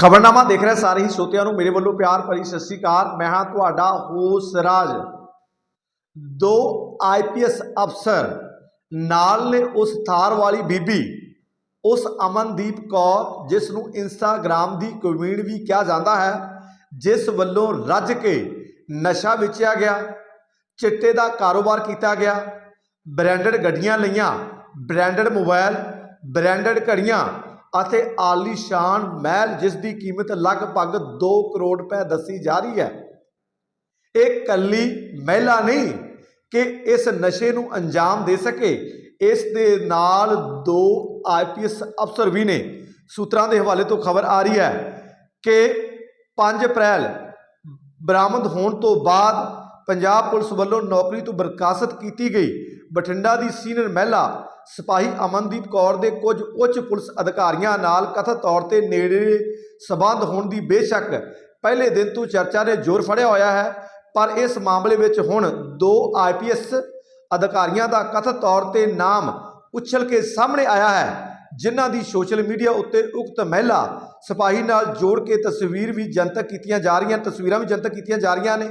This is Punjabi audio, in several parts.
ਖਬਰਨਾਮਾ ਦੇਖ ਰਹੇ ਸਾਰੇ ਹੀ ਸਰੋਤਿਆਂ ਨੂੰ। ਮੇਰੇ ਵੱਲੋਂ ਪਿਆਰ ਭਰੀ ਸਤਿ ਸ੍ਰੀ ਅਕਾਲ। ਮੈਂ ਹਾਂ ਤੁਹਾਡਾ ਹੋਸ ਰਾਜ ਦੋ ਆਈਪੀਐਸ ਅਫਸਰ ਨਾਲ ਨੇ ਉਸ ਥਾਰ ਵਾਲੀ ਬੀਬੀ, ਉਸ ਅਮਨਦੀਪ ਕੌਰ, ਜਿਸ ਨੂੰ ਇੰਸਟਾਗ੍ਰਾਮ ਦੀ ਕੁਈਨ ਵੀ ਕਿਹਾ ਜਾਂਦਾ ਹੈ, ਜਿਸ ਵੱਲੋਂ ਰੱਜ ਕੇ ਨਸ਼ਾ ਵੇਚਿਆ ਗਿਆ, ਚਿੱਟੇ ਦਾ ਕਾਰੋਬਾਰ ਕੀਤਾ ਗਿਆ, ਬ੍ਰਾਂਡਡ ਗੱਡੀਆਂ ਲਈਆਂ, ਬ੍ਰਾਂਡਡ ਮੋਬਾਈਲ ਬ੍ਰਾਂਡਡ ਘੜੀਆਂ ਅਤੇ ਆਲੀਸ਼ਾਨ ਮਹਿਲ, ਜਿਸ ਦੀ ਕੀਮਤ ਲਗਭਗ 2 ਕਰੋੜ ਰੁਪਏ ਦੱਸੀ ਜਾ ਰਹੀ ਹੈ। ਇਹ ਕੱਲੀ ਮਹਿਲਾ ਨਹੀਂ ਕਿ ਇਸ ਨਸ਼ੇ ਨੂੰ ਅੰਜਾਮ ਦੇ ਸਕੇ। ਇਸ ਦੇ ਨਾਲ ਦੋ ਆਈਪੀਐਸ ਅਫਸਰ ਵੀ ਨੇ। ਸੂਤਰਾਂ ਦੇ ਹਵਾਲੇ ਤੋਂ ਖਬਰ ਆ ਰਹੀ ਹੈ ਕਿ 5 ਅਪ੍ਰੈਲ ਬਰਾਮਦ ਹੋਣ ਤੋਂ ਬਾਅਦ ਪੰਜਾਬ ਪੁਲਿਸ ਵੱਲੋਂ ਨੌਕਰੀ ਤੋਂ ਬਰਖਾਸਤ ਕੀਤੀ ਗਈ। ਬਠਿੰਡਾ ਦੀ ਸੀਨੀਅਰ ਮਹਿਲਾ ਸਿਪਾਹੀ ਅਮਨਦੀਪ ਕੌਰ ਦੇ ਕੁਝ ਉੱਚ ਪੁਲਿਸ ਅਧਿਕਾਰੀਆਂ ਨਾਲ ਕਥਿਤ ਤੌਰ ਤੇ ਨੇੜੇ ਸਬੰਧ ਹੋਣ ਦੀ ਬੇਸ਼ੱਕ ਪਹਿਲੇ ਦਿਨ ਤੋਂ ਚਰਚਾ ਨੇ ਜ਼ੋਰ ਫੜਿਆ ਹੋਇਆ ਹੈ। ਪਰ ਇਸ ਮਾਮਲੇ ਵਿੱਚ ਹੁਣ ਦੋ ਆਈਪੀਐਸ ਅਧਿਕਾਰੀਆਂ ਦਾ ਕਥਿਤ ਤੌਰ ਤੇ ਨਾਮ ਉਛਲ ਕੇ ਸਾਹਮਣੇ ਆਇਆ ਹੈ, ਜਿਨ੍ਹਾਂ ਦੀ ਸੋਸ਼ਲ ਮੀਡੀਆ ਉੱਤੇ ਉਕਤ ਮਹਿਲਾ ਸਿਪਾਹੀ ਨਾਲ ਜੋੜ ਕੇ ਤਸਵੀਰ ਵੀ ਜਨਤਕ ਕੀਤੀਆਂ ਜਾ ਰਹੀਆਂ, ਤਸਵੀਰਾਂ ਵੀ ਜਨਤਕ ਕੀਤੀਆਂ ਜਾ ਰਹੀਆਂ ਨੇ।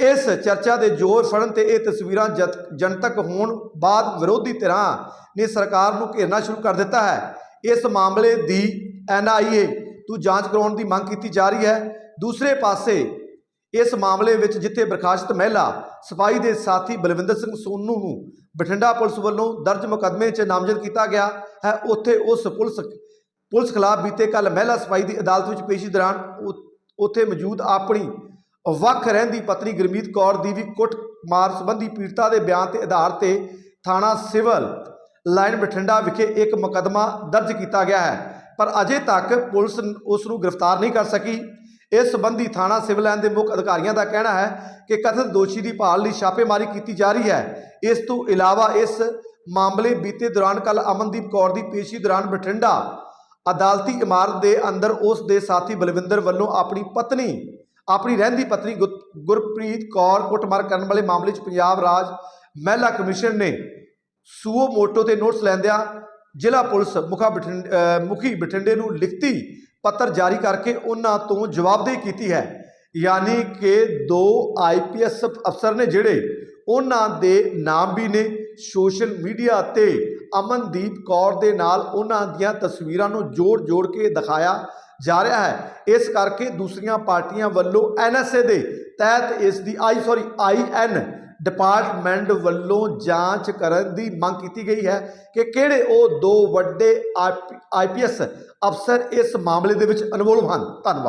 ਇਸ ਚਰਚਾ ਦੇ ਜ਼ੋਰ ਫੜਨ ਤੇ ਇਹ ਤਸਵੀਰਾਂ ਜਤ- ਜਨਤਕ ਹੋਣ ਬਾਅਦ ਵਿਰੋਧੀ ਧਿਰਾਂ ਨੇ ਸਰਕਾਰ ਨੂੰ ਘੇਰਨਾ ਸ਼ੁਰੂ ਕਰ ਦਿੱਤਾ ਹੈ। ਇਸ ਮਾਮਲੇ ਦੀ ਐਨਆਈਏ ਤੋਂ ਜਾਂਚ ਕਰਾਉਣ ਦੀ ਮੰਗ ਕੀਤੀ ਜਾ ਰਹੀ ਹੈ। ਦੂਸਰੇ ਪਾਸੇ, ਇਸ ਮਾਮਲੇ ਵਿੱਚ ਜਿੱਥੇ ਬਰਖਾਸਤ ਮਹਿਲਾ, ਸਿਪਾਹੀ ਦੇ ਸਾਥੀ ਬਲਵਿੰਦਰ ਸਿੰਘ ਸੋਨੂ ਨੂੰ ਬਠਿੰਡਾ ਪੁਲਿਸ ਵੱਲੋਂ ਦਰਜ ਮੁਕੱਦਮੇ 'ਚ ਨਾਮਜ਼ਦ ਕੀਤਾ ਗਿਆ ਹੈ, ਉੱਥੇ ਉਸ ਪੁਲਿਸ ਪੁਲਿਸ ਖਿਲਾਫ ਬੀਤੇ ਕੱਲ ਮਹਿਲਾ ਸਫ਼ਾਈ ਦੀ ਅਦਾਲਤ ਵਿੱਚ ਪੇਸ਼ੀ ਦੌਰਾਨ ਉ- ਉੱਥੇ ਮੌਜੂਦ ਆਪਣੀ ਵੱਖ ਰਹਿੰਦੀ ਪਤਨੀ ਗੁਰਮੀਤ ਕੌਰ ਦੀ ਵੀ ਕੁੱਟ ਮਾਰ ਸੰਬੰਧੀ ਪੀੜਤਾ ਦੇ ਬਿਆਨ ਤੇ ਆਧਾਰ ਤੇ ਥਾਣਾ ਸਿਵਲ ਲਾਈਨ ਬਠਿੰਡਾ ਵਿਖੇ ਇੱਕ ਮੁਕੱਦਮਾ ਦਰਜ ਕੀਤਾ ਗਿਆ ਹੈ। ਪਰ ਅਜੇ ਤੱਕ ਪੁਲਿਸ ਉਸ ਨੂੰ ਗ੍ਰਿਫਤਾਰ ਨਹੀਂ ਕਰ ਸਕੀ। ਇਸ ਸੰਬੰਧੀ ਥਾਣਾ ਸਿਵਲ ਲਾਈਨ ਦੇ ਮੁੱਖ ਅਧਿਕਾਰੀਆਂ ਦਾ ਕਹਿਣਾ ਹੈ ਕਿ ਕਥਿਤ ਦੋਸ਼ੀ ਦੀ ਭਾਲ ਲਈ ਛਾਪੇਮਾਰੀ ਕੀਤੀ ਜਾ ਰਹੀ ਹੈ। ਇਸ ਤੋਂ ਇਲਾਵਾ ਇਸ ਮਾਮਲੇ ਬੀਤੇ ਦੌਰਾਨ ਕੱਲ ਅਮਨਦੀਪ ਕੌਰ ਦੀ ਪੇਸ਼ੀ ਦੌਰਾਨ ਬਠਿੰਡਾ ਅਦਾਲਤੀ ਇਮਾਰਤ ਦੇ ਅੰਦਰ ਉਸ ਦੇ ਸਾਥੀ ਬਲਵਿੰਦਰ ਵੱਲੋਂ ਆਪਣੀ ਪਤਨੀ ਆਪਣੀ ਰਹਿੰਦੀ ਪਤਨੀ ਗੁਰ- ਗੁਰਪ੍ਰੀਤ ਕੌਰ ਕੁੱਟਮਾਰ ਕਰਨ ਵਾਲੇ ਮਾਮਲੇ 'ਚ ਪੰਜਾਬ ਰਾਜ ਮਹਿਲਾ ਕਮਿਸ਼ਨ ਨੇ ਸੂਓ ਮੋਟੋ ਤੇ ਨੋਟਿਸ ਲੈਂਦਿਆਂ ਜ਼ਿਲ੍ਹਾ ਪੁਲਿਸ ਮੁਖਾ ਬਠਿੰਡ ਮੁਖੀ ਬਠਿੰਡੇ ਨੂੰ ਲਿਖਤੀ ਪੱਤਰ ਜਾਰੀ ਕਰਕੇ ਉਹਨਾਂ ਤੋਂ ਜਵਾਬਦੇਹੀ ਕੀਤੀ ਹੈ। ਯਾਨੀ ਕਿ ਦੋ ਆਈਪੀਐਸ ਅਫਸਰ ਨੇ ਜਿਹੜੇ ਉਹਨਾਂ ਦੇ ਨਾਮ ਵੀ ਨੇ, ਸੋਸ਼ਲ ਮੀਡੀਆ ਤੇ ਅਮਨਦੀਪ ਕੌਰ ਦੇ ਨਾਲ ਉਹਨਾਂ ਦੀਆਂ ਤਸਵੀਰਾਂ ਨੂੰ ਜੋੜ-ਜੋੜ ਕੇ ਦਿਖਾਇਆ। ਜਾ ਰਿਹਾ ਹੈ। ਇਸ ਕਰਕੇ ਦੂਸਰੀਆਂ ਪਾਰਟੀਆਂ ਵੱਲੋਂ ਐਨਐਸਏ ਦੇ ਤਹਿਤ ਇਸ ਦੀ ਆਈ ਸੌਰੀ ਆਈਐਨ ਡਿਪਾਰਟਮੈਂਟ ਵੱਲੋਂ ਜਾਂਚ ਕਰਨ ਦੀ ਮੰਗ ਕੀਤੀ ਗਈ ਹੈ ਕਿ ਕਿਹੜੇ ਉਹ ਦੋ ਵੱਡੇ ਆਈਪੀਐਸ ਅਫਸਰ ਇਸ ਮਾਮਲੇ ਦੇ ਵਿੱਚ ਇਨਵੋਲਵ ਹਨ। ਧੰਨਵਾਦ।